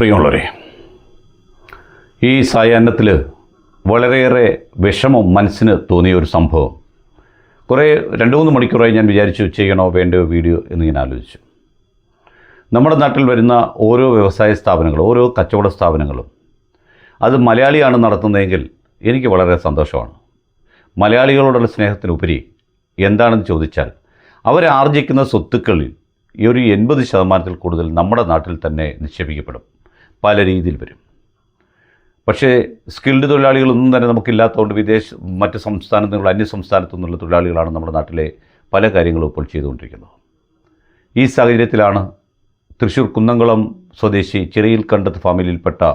പ്രിയമുള്ളവരെ ഈ സായാഹ്നത്തിൽ വളരെയേറെ വിഷമം മനസ്സിന് തോന്നിയ ഒരു സംഭവം. കുറേ രണ്ട് മൂന്ന് മണിക്കൂറായി ഞാൻ വിചാരിച്ചു ചെയ്യണോ വേണ്ടയോ വീഡിയോ എന്ന് ഞാൻ ആലോചിച്ചു. നമ്മുടെ നാട്ടിൽ വരുന്ന ഓരോ വ്യവസായ സ്ഥാപനങ്ങളും ഓരോ കച്ചവട സ്ഥാപനങ്ങളും അത് മലയാളിയാണ് നടത്തുന്നതെങ്കിൽ എനിക്ക് വളരെ സന്തോഷമാണ്. മലയാളികളോടുള്ള സ്നേഹത്തിനുപരി എന്താണെന്ന് ചോദിച്ചാൽ അവരാർജിക്കുന്ന സ്വത്തുക്കളിൽ ഈ ഒരു എൺപത് ശതമാനത്തിൽ കൂടുതൽ നമ്മുടെ നാട്ടിൽ തന്നെ നിക്ഷേപിക്കപ്പെടും. പല രീതിയിൽ വരും. പക്ഷേ സ്കിൽഡ് തൊഴിലാളികളൊന്നും തന്നെ നമുക്കില്ലാത്തതുകൊണ്ട് വിദേശ മറ്റ് സംസ്ഥാനത്തു നിന്നുള്ള അന്യ സംസ്ഥാനത്തു നിന്നുള്ള തൊഴിലാളികളാണ് നമ്മുടെ നാട്ടിലെ പല കാര്യങ്ങളും ഇപ്പോൾ ചെയ്തുകൊണ്ടിരിക്കുന്നത്. ഈ സാഹചര്യത്തിലാണ് തൃശ്ശൂർ കുന്നംകുളം സ്വദേശി ചെറിയിൽ കണ്ടത്ത് ഫാമിലിയിൽപ്പെട്ട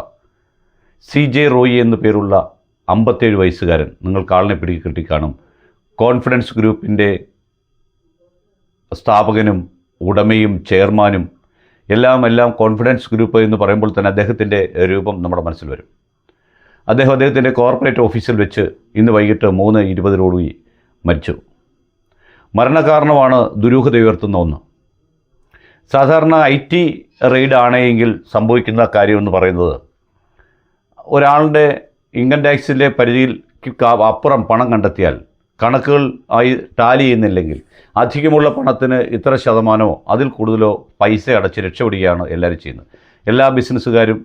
സി ജെ റോയി എന്നു പേരുള്ള അമ്പത്തേഴ് വയസ്സുകാരൻ നിങ്ങൾക്ക് ആളിനെ പിടികി കിട്ടി കാണും കോൺഫിഡൻസ് ഗ്രൂപ്പിന്റെ സ്ഥാപകനും ഉടമയും ചെയർമാനും എല്ലാം എല്ലാം കോൺഫിഡൻസ് ഗ്രൂപ്പ് എന്ന് പറയുമ്പോൾ തന്നെ അദ്ദേഹത്തിന്റെ രൂപം നമ്മുടെ മനസ്സിൽ വരും. അദ്ദേഹം അദ്ദേഹത്തിന്റെ കോർപ്പറേറ്റ് ഓഫീസിൽ വെച്ച് ഇന്ന് വൈകിട്ട് മൂന്ന് ഇരുപതിനോടുകൂടി മരിച്ചു. മരണകാരണമാണ് ദുരൂഹത ഉയർത്തുന്ന ഒന്ന്. സാധാരണ ഐ ടി റെയ്ഡ് ആണെങ്കിൽ സംഭവിക്കുന്ന കാര്യമെന്ന് പറയുന്നത് ഒരാളുടെ ഇൻകം ടാക്സിന്റെ പരിധിയിൽ അപ്പുറം പണം കണ്ടെത്തിയാൽ കണക്കുകൾ ആയി ടാലി ചെയ്യുന്നില്ലെങ്കിൽ അധികമുള്ള പണത്തിന് ഇത്ര ശതമാനമോ അതിൽ കൂടുതലോ പൈസ അടച്ച് രക്ഷപ്പെടുകയാണ് എല്ലാവരും ചെയ്യുന്നത്. എല്ലാ ബിസിനസ്സുകാരും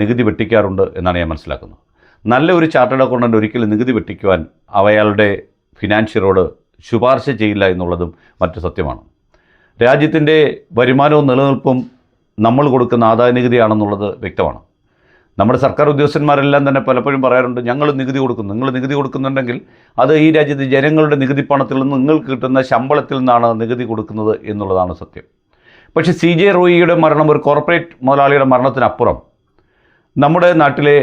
നികുതി വെട്ടിക്കാറുണ്ട് എന്നാണ് ഞാൻ മനസ്സിലാക്കുന്നത്. നല്ല ഒരു ചാർട്ടേഡ് അക്കൗണ്ടന്റ് ഒരിക്കലും നികുതി വെട്ടിക്കുവാൻ അവയാളുടെ ഫിനാൻഷ്യറോട് ശുപാർശ ചെയ്യില്ല എന്നുള്ളതും മറ്റു സത്യമാണ്. രാജ്യത്തിന്റെ വരുമാനവും നിലനിൽപ്പും നമ്മൾ കൊടുക്കുന്ന ആദായ നികുതിയാണെന്നുള്ളത് വ്യക്തമാണ്. നമ്മുടെ സർക്കാർ ഉദ്യോഗസ്ഥന്മാരെല്ലാം തന്നെ പലപ്പോഴും പറയാറുണ്ട് ഞങ്ങൾ നികുതി കൊടുക്കുന്നു. നിങ്ങൾ നികുതി കൊടുക്കുന്നുണ്ടെങ്കിൽ അത് ഈ രാജ്യത്തെ ജനങ്ങളുടെ നികുതി പണത്തിൽ നിന്ന് നിങ്ങൾക്ക് കിട്ടുന്ന ശമ്പളത്തിൽ നിന്നാണ് നികുതി കൊടുക്കുന്നത് എന്നുള്ളതാണ് സത്യം. പക്ഷേ സി ജെ റോയിയുടെ മരണം ഒരു കോർപ്പറേറ്റ് മുതലാളിയുടെ മരണത്തിനപ്പുറം നമ്മുടെ നാട്ടിലെ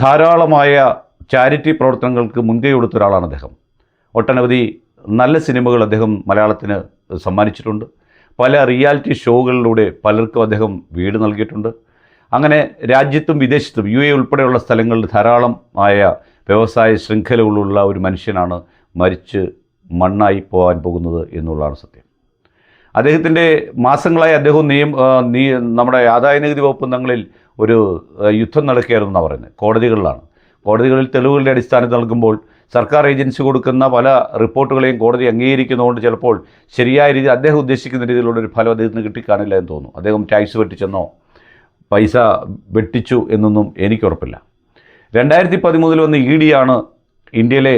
ധാരാളമായ ചാരിറ്റി പ്രവർത്തനങ്ങൾക്ക് മുൻകൈ കൊടുത്ത ഒരാളാണ് അദ്ദേഹം. ഒട്ടനവധി നല്ല സിനിമകൾ അദ്ദേഹം മലയാളത്തിന് സമ്മാനിച്ചിട്ടുണ്ട്. പല റിയാലിറ്റി ഷോകളിലൂടെ പലർക്കും അദ്ദേഹം വീട് നൽകിയിട്ടുണ്ട്. അങ്ങനെ രാജ്യത്തും വിദേശത്തും യു എ ഉൾപ്പെടെയുള്ള സ്ഥലങ്ങളിൽ ധാരാളമായ വ്യവസായ ശൃംഖലകളുള്ള ഒരു മനുഷ്യനാണ് മരിച്ച് മണ്ണായി പോകാൻ പോകുന്നത് എന്നുള്ളതാണ് സത്യം. അദ്ദേഹത്തിന്റെ മാസങ്ങളായി അദ്ദേഹം നിയം ആ, നീ നമ്മുടെ ആദായ നികുതി വകുപ്പ് തങ്ങളിൽ ഒരു യുദ്ധം നടക്കുകയായിരുന്നു എന്നാണ് പറയുന്നത്. കോടതികളിലാണ്. കോടതികളിൽ തെളിവുകളുടെ അടിസ്ഥാനത്തിൽ നൽകുമ്പോൾ സർക്കാർ ഏജൻസി കൊടുക്കുന്ന പല റിപ്പോർട്ടുകളെയും കോടതി അംഗീകരിക്കുന്നതുകൊണ്ട് ചിലപ്പോൾ ശരിയായ രീതി അദ്ദേഹം ഉദ്ദേശിക്കുന്ന രീതിയിലുള്ള ഒരു ഫലം അദ്ദേഹത്തിന് കിട്ടിക്കാണില്ല എന്ന് തോന്നുന്നു അദ്ദേഹം ടാക്സ് വെട്ടിച്ചെന്നോ പൈസ വെട്ടിച്ചു എന്നൊന്നും എനിക്കുറപ്പില്ല. രണ്ടായിരത്തി പതിമൂന്നിൽ വന്ന ഇ ഡിയാണ് ഇന്ത്യയിലെ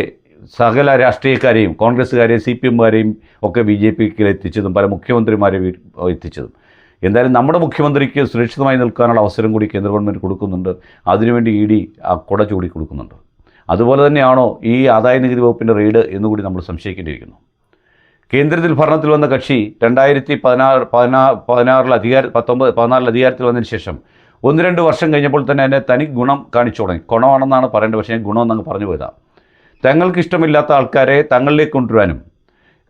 സകല രാഷ്ട്രീയക്കാരെയും കോൺഗ്രസ്സുകാരെയും സി പി എമ്മുകാരെയും ഒക്കെ ബി ജെ പിക്ക് എത്തിച്ചതും പല മുഖ്യമന്ത്രിമാരെ എത്തിച്ചതും. എന്തായാലും നമ്മുടെ മുഖ്യമന്ത്രിക്ക് സുരക്ഷിതമായി നിൽക്കാനുള്ള അവസരം കൂടി കേന്ദ്ര ഗവൺമെന്റ് കൊടുക്കുന്നുണ്ട്. അതിനുവേണ്ടി ഇ ഡി ആ കുട ചൂടി കൊടുക്കുന്നുണ്ട്. അതുപോലെ തന്നെയാണോ ഈ ആദായ നികുതി വകുപ്പിന്റെ റെയ്ഡ് എന്നുകൂടി നമ്മൾ സംശയിക്കേണ്ടിയിരിക്കുന്നു. കേന്ദ്രത്തിൽ ഭരണത്തിൽ വന്ന കക്ഷി രണ്ടായിരത്തി പതിനാറ് പതിനാ പതിനാറിൽ അധികാര പത്തൊമ്പത് പതിനാറിൽ അധികാരത്തിൽ വന്നതിന് ശേഷം ഒന്ന് രണ്ട് വർഷം കഴിഞ്ഞപ്പോൾ തന്നെ അതിന്റെ തനി ഗുണം കാണിച്ചു തുടങ്ങി. ഗുണമാണെന്നാണ് പറയേണ്ടത് പക്ഷേ ഞാൻ ഗുണമെന്നങ്ങ് പറഞ്ഞു പോയതാണ് തങ്ങൾക്ക് ഇഷ്ടമില്ലാത്ത ആൾക്കാരെ തങ്ങളിലേക്ക് കൊണ്ടുവരാനും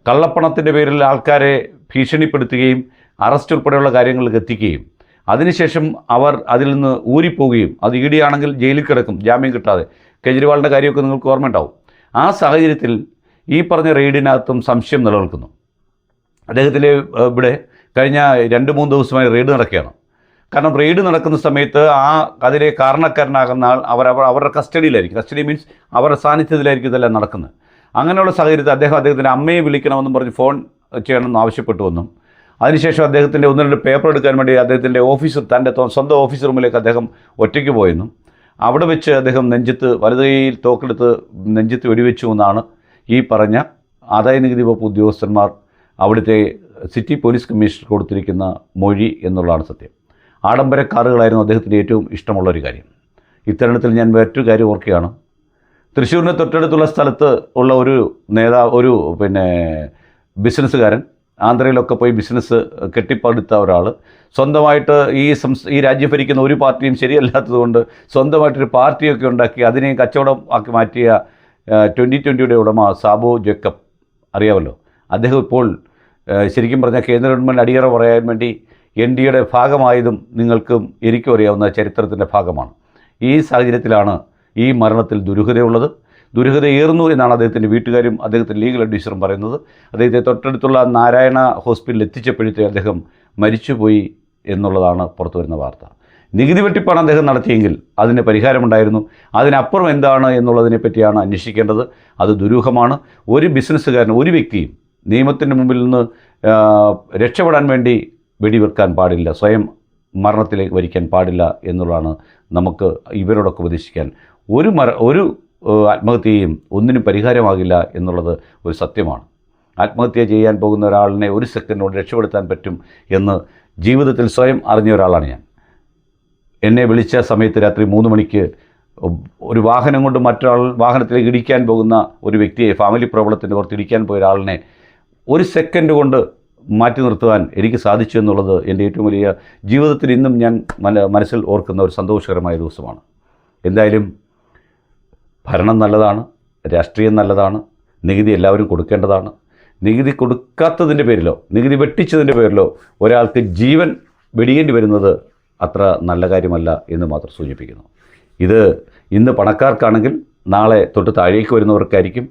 കള്ളപ്പണത്തിന്റെ പേരിൽ ആൾക്കാരെ ഭീഷണിപ്പെടുത്തുകയും അറസ്റ്റ് ഉൾപ്പെടെയുള്ള കാര്യങ്ങളിലേക്ക് എത്തിക്കുകയും അതിനുശേഷം അവർ അതിൽ നിന്ന് ഊരിപ്പോവുകയും അത് ഇ ഡി ആണെങ്കിൽ ജയിലിൽ കിടക്കും ജാമ്യം കിട്ടാതെ. കെജ്രിവാളിന്റെ കാര്യമൊക്കെ നിങ്ങൾക്ക് ഓർമ്മയുണ്ടാവും. ആ സാഹചര്യത്തിൽ ഈ പറഞ്ഞ റെയ്ഡിനകത്തും സംശയം നിലനിൽക്കുന്നു. അദ്ദേഹത്തിന്റെ ഇവിടെ കഴിഞ്ഞ രണ്ട് മൂന്ന് ദിവസമായി റെയ്ഡ് നടക്കുകയാണ്. കാരണം റെയ്ഡ് നടക്കുന്ന സമയത്ത് ആ അതിലെ കാരണക്കാരനാകുന്ന ആൾ അവർ അവരുടെ കസ്റ്റഡിയിലായിരിക്കും. കസ്റ്റഡി മീൻസ് അവരുടെ സാന്നിധ്യത്തിലായിരിക്കും ഇതെല്ലാം നടക്കുന്നത്. അങ്ങനെയുള്ള സാഹചര്യത്തിൽ അദ്ദേഹം അദ്ദേഹത്തിന്റെ അമ്മയെ വിളിക്കണമെന്നും പറഞ്ഞ് ഫോൺ ചെയ്യണമെന്ന് ആവശ്യപ്പെട്ടു വന്നു. അതിനുശേഷം അദ്ദേഹത്തിന്റെ ഒന്ന് രണ്ട് പേപ്പർ എടുക്കാൻ വേണ്ടി അദ്ദേഹത്തിന്റെ ഓഫീസർ തന്റെ സ്വന്തം ഓഫീസ് റൂമിലേക്ക് അദ്ദേഹം ഒറ്റയ്ക്ക് പോയെന്നും. അവിടെ വെച്ച് അദ്ദേഹം നെഞ്ചത്ത് വലതുകൈയിൽ തോക്കെടുത്ത് നെഞ്ചത്ത് വെടിവെച്ചു എന്നാണ് ഈ പറഞ്ഞ ആദായ നികുതി വകുപ്പ് ഉദ്യോഗസ്ഥന്മാർ അവിടുത്തെ സിറ്റി പോലീസ് കമ്മീഷണർ കൊടുത്തിരിക്കുന്ന മൊഴി എന്നുള്ളതാണ് സത്യം. ആഡംബര കാറുകളായിരുന്നു അദ്ദേഹത്തിന് ഏറ്റവും ഇഷ്ടമുള്ള ഒരു കാര്യം. ഇത്തരണത്തിൽ ഞാൻ മറ്റൊരു കാര്യം ഓർക്കുകയാണ്. തൃശ്ശൂരിന് തൊട്ടടുത്തുള്ള സ്ഥലത്ത് ഉള്ള ഒരു നേതാ ഒരു പിന്നെ ബിസിനസ്സുകാരൻ ആന്ധ്രയിലൊക്കെ പോയി ബിസിനസ് കെട്ടിപ്പടുത്ത ഒരാൾ സ്വന്തമായിട്ട് ഈ സംസ് ഈ രാജ്യം ഭരിക്കുന്ന ഒരു പാർട്ടിയും ശരിയല്ലാത്തതുകൊണ്ട് സ്വന്തമായിട്ടൊരു പാർട്ടിയൊക്കെ ഉണ്ടാക്കി അതിനെയും കച്ചവടം ആക്കി മാറ്റിയ ട്വന്റി ട്വന്റിയുടെ ഉടമ സാബോ ജേക്കബ്. അറിയാമല്ലോ? അദ്ദേഹം ഇപ്പോൾ ശരിക്കും പറഞ്ഞാൽ കേന്ദ്ര ഗവൺമെന്റ് അടിയറ പറയാൻ വേണ്ടി എൻ ഡി എയുടെ ഭാഗമായതും നിങ്ങൾക്കും എനിക്കും അറിയാവുന്ന ചരിത്രത്തിന്റെ ഭാഗമാണ്. ഈ സാഹചര്യത്തിലാണ് ഈ മരണത്തിൽ ദുരൂഹതയുള്ളത്. ദുരൂഹതയേറുന്നു എന്നാണ് അദ്ദേഹത്തിന്റെ വീട്ടുകാരും അദ്ദേഹത്തിന്റെ ലീഗൽ അഡ്വൈസറും പറയുന്നത്. അദ്ദേഹത്തെ തൊട്ടടുത്തുള്ള നാരായണ ഹോസ്പിറ്റലിൽ എത്തിച്ചപ്പോഴത്തെ അദ്ദേഹം മരിച്ചുപോയി എന്നുള്ളതാണ് പുറത്തു വരുന്ന വാർത്ത. നികുതി വെട്ടിപ്പാണ് അദ്ദേഹം നടത്തിയെങ്കിൽ അതിന് പരിഹാരമുണ്ടായിരുന്നു. അതിനപ്പുറം എന്താണ് എന്നുള്ളതിനെ പറ്റിയാണ് അന്വേഷിക്കേണ്ടത്. അത് ദുരൂഹമാണ്. ഒരു ബിസിനസ്സുകാരൻ ഒരു വ്യക്തിയും നിയമത്തിന്റെ മുമ്പിൽ നിന്ന് രക്ഷപ്പെടാൻ വേണ്ടി വെടിവെക്കാൻ പാടില്ല. സ്വയം മരണത്തിലേക്ക് വരിക്കാൻ പാടില്ല എന്നുള്ളതാണ് നമുക്ക് ഇവരോടൊക്കെ ഉപദേശിക്കാൻ ഒരു മര ഒരു ആത്മഹത്യയും ഒന്നിനും പരിഹാരമാകില്ല എന്നുള്ളത് ഒരു സത്യമാണ്. ആത്മഹത്യ ചെയ്യാൻ പോകുന്ന ഒരാളിനെ ഒരു സെക്കൻഡ് കൊണ്ട് രക്ഷപ്പെടുത്താൻ പറ്റും എന്ന് ജീവിതത്തിൽ സ്വയം അറിഞ്ഞ ഒരാളാണ് ഞാൻ. എന്നെ വിളിച്ച സമയത്ത് രാത്രി മൂന്ന് മണിക്ക് ഒരു വാഹനം കൊണ്ട് മറ്റൊരാൾ വാഹനത്തിലേക്ക് ഇടിക്കാൻ പോകുന്ന ഒരു വ്യക്തിയെ ഫാമിലി പ്രോബ്ലത്തിന്റെ പുറത്ത് ഇടിക്കാൻ പോയ ഒരാളിനെ ഒരു സെക്കൻഡ് കൊണ്ട് മാറ്റി നിർത്തുവാൻ എനിക്ക് സാധിച്ചു എന്നുള്ളത് എന്റെ ഏറ്റവും വലിയ ജീവിതത്തിൽ ഇന്നും ഞാൻ മനസ്സിൽ ഓർക്കുന്ന ഒരു സന്തോഷകരമായ ദിവസമാണ്. എന്തായാലും ഭരണം നല്ലതാണ് രാഷ്ട്രീയം നല്ലതാണ് നികുതി എല്ലാവരും കൊടുക്കേണ്ടതാണ്. നികുതി കൊടുക്കാത്തതിന്റെ പേരിലോ നികുതി വെട്ടിച്ചതിന്റെ പേരിലോ ഒരാൾക്ക് ജീവൻ വെടിയേണ്ടി വരുന്നത് അത്ര നല്ല കാര്യമല്ല എന്ന് മാത്രം സൂചിപ്പിക്കുന്നു. ഇത് ഇന്ന് പണക്കാർക്കാണെങ്കിൽ നാളെ തൊട്ട് താഴേക്ക് വരുന്നവർക്കായിരിക്കും.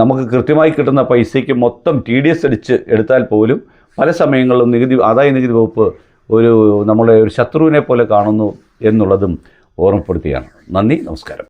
നമുക്ക് കൃത്യമായി കിട്ടുന്ന പൈസയ്ക്ക് മൊത്തം ടി ഡി എസ് അടിച്ച് എടുത്താൽ പോലും പല സമയങ്ങളിലും നികുതി ആദായ നികുതി വകുപ്പ് ഒരു നമ്മളെ ഒരു ശത്രുവിനെ പോലെ കാണുന്നു എന്നുള്ളതും ഓർമ്മപ്പെടുത്തുകയാണ് നന്ദി നമസ്കാരം.